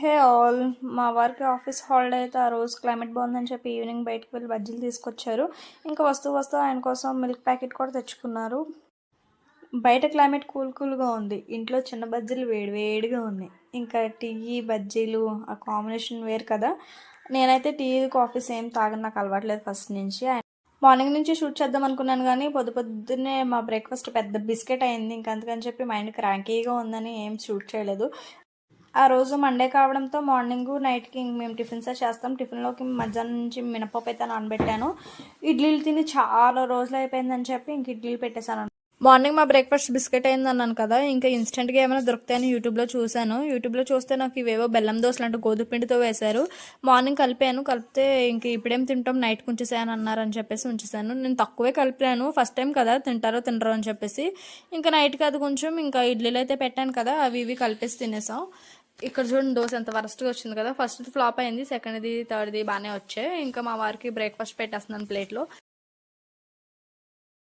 Hey all. మా వారికి office holiday అయితే ఆ రోజు క్లైమేట్ బాగుందని చెప్పి ఈవినింగ్ బయటకు వెళ్ళి బజ్జీలు తీసుకొచ్చారు. ఇంకా వస్తూ వస్తూ ఆయన కోసం మిల్క్ ప్యాకెట్ కూడా తెచ్చుకున్నారు. బయట క్లైమేట్ కూల్ కూల్గా ఉంది. ఇంట్లో చిన్న బజ్జీలు వేడి వేడిగా ఉన్నాయి. ఇంకా టీ బజ్జీలు ఆ కాంబినేషన్ వేరు కదా. నేనైతే టీ కాఫీ సేమ్ తాగని నాకు అలవాట్లేదు ఫస్ట్ నుంచి. మార్నింగ్ నుంచి షూట్ చేద్దాం అనుకున్నాను కానీ పొద్దు పొద్దున్నే మా బ్రేక్ఫాస్ట్ పెద్ద బిస్కెట్ అయింది. ఇంకా అందుకని చెప్పి మైండ్ క్రాంకీగా ఉందని ఏం షూట్ చేయలేదు. ఆ రోజు మండే కావడంతో మార్నింగ్ నైట్కి మేము టిఫిన్సే చేస్తాం. టిఫిన్లోకి మధ్యాహ్నం నుంచి మినపప్పు అయితే నానబెట్టాను. ఇడ్లీలు తిని చాలా రోజులు అయిపోయిందని చెప్పి ఇంక ఇడ్లీలు పెట్టేశాను. మార్నింగ్ మా బ్రేక్ఫాస్ట్ బిస్కెట్ అయింది అన్నాను కదా ఇంకా ఇన్స్టెంట్గా ఏమైనా దొరుకుతాయని యూట్యూబ్లో చూశాను. యూట్యూబ్లో చూస్తే నాకు ఇవేవో బెల్లం దోశలు అంటే గోధుమ పిండితో వేశారు. మార్నింగ్ కలిపాను కలిపితే ఇంక ఇప్పుడేం తింటాం నైట్కి ఉంచేసాను అన్నారని చెప్పేసి ఉంచేసాను నేను తక్కువే కలిపాను ఫస్ట్ టైం కదా తింటారో తినరో అని చెప్పేసి. ఇంకా నైట్కి అది కొంచెం ఇంకా ఇడ్లీలు అయితే పెట్టాను కదా అవి ఇవి కలిపేసి తినేసాం. ఇక్కడ చూడండి దోశ ఎంత వరస్ట్గా వచ్చింది కదా. ఫస్ట్ ఫ్లాప్ అయింది సెకండ్ది థర్డ్ది బాగానే వచ్చాయి. ఇంకా మా వారికి బ్రేక్ఫాస్ట్ పెట్టేస్తున్నాను ప్లేట్లో